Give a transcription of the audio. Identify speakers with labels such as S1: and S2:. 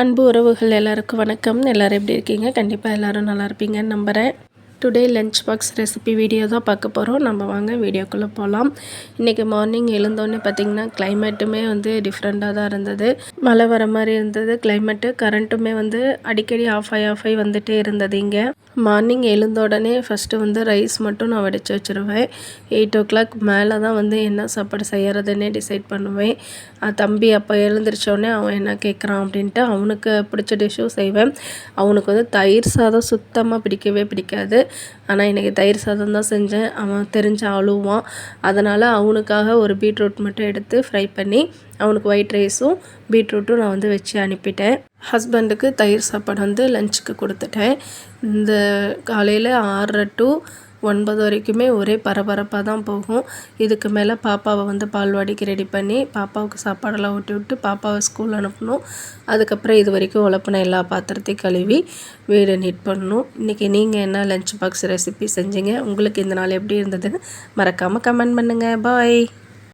S1: அன்பு உறவுகள் எல்லாருக்கும் வணக்கம். எல்லோரும் எப்படி இருக்கீங்க? கண்டிப்பாக எல்லோரும் நல்லா இருப்பீங்கன்னு நம்புகிறேன் today lunch box recipe video தான் பார்க்க போகிறோம் நம்ம வாங்க வீடியோக்குள்ளே போகலாம் இன்றைக்கி மார்னிங் எழுந்தோடனே பார்த்திங்கன்னா கிளைமேட்டுமே வந்து டிஃப்ரெண்ட்டாக தான் இருந்தது. மழை வர மாதிரி இருந்தது. கிளைமேட்டு கரண்ட்டுமே வந்து அடிக்கடி ஆஃப் ஆகி ஆஃப் ஆகி வந்துகிட்டே இருந்தது இங்கே. மார்னிங் எழுந்த உடனே ஃபஸ்ட்டு வந்து ரைஸ் மட்டும் நான் வடித்து வச்சுருவேன். எயிட் ஓ கிளாக் மேலே தான் வந்து என்ன சாப்பாடு செய்கிறதுன்னே டிசைட் பண்ணுவேன். தம்பி அப்போ எழுந்திரிச்சோடனே அவன் என்ன கேட்குறான் அப்படின்ட்டு அவனுக்கு பிடிச்ச டிஷ்ஷும் செய்வேன். அவனுக்கு வந்து தயிர் சாதம் சுத்தமாக பிடிக்கவே பிடிக்காது. ஆனால் இன்றைக்கி தயிர் சாதம் தான் செஞ்சேன். அவன் தெரிஞ்சு அழுவான் அதனால் அவனுக்காக ஒரு பீட்ரூட் மட்டும் எடுத்து ஃப்ரை பண்ணி அவனுக்கு ஒயிட் ரைஸும் பீட்ரூட்டும் நான் வந்து வச்சு அனுப்பிட்டேன். ஹஸ்பண்டுக்கு தயிர் சாப்பாடு வந்து லஞ்சுக்கு கொடுத்துட்டேன். இந்த காலையில் ஆறரை டு ஒன்பது வரைக்குமே ஒரே பரபரப்பாக தான் போகும். இதுக்கு மேலே பாப்பாவை வந்து பால்வாடிக்கு ரெடி பண்ணி பாப்பாவுக்கு சாப்பாடெல்லாம் ஊட்டி விட்டு பாப்பாவை ஸ்கூல் அனுப்பணும். அதுக்கப்புறம் இது வரைக்கும் உழப்பின எல்லா பாத்திரத்தையும் கழுவி வீடு நீட் பண்ணணும். இன்றைக்கி நீங்கள் என்ன லஞ்ச் பாக்ஸ் ரெசிபி செஞ்சீங்க? உங்களுக்கு இந்த நாள் எப்படி இருந்ததுன்னு மறக்காமல் கமெண்ட் பண்ணுங்கள் பாய்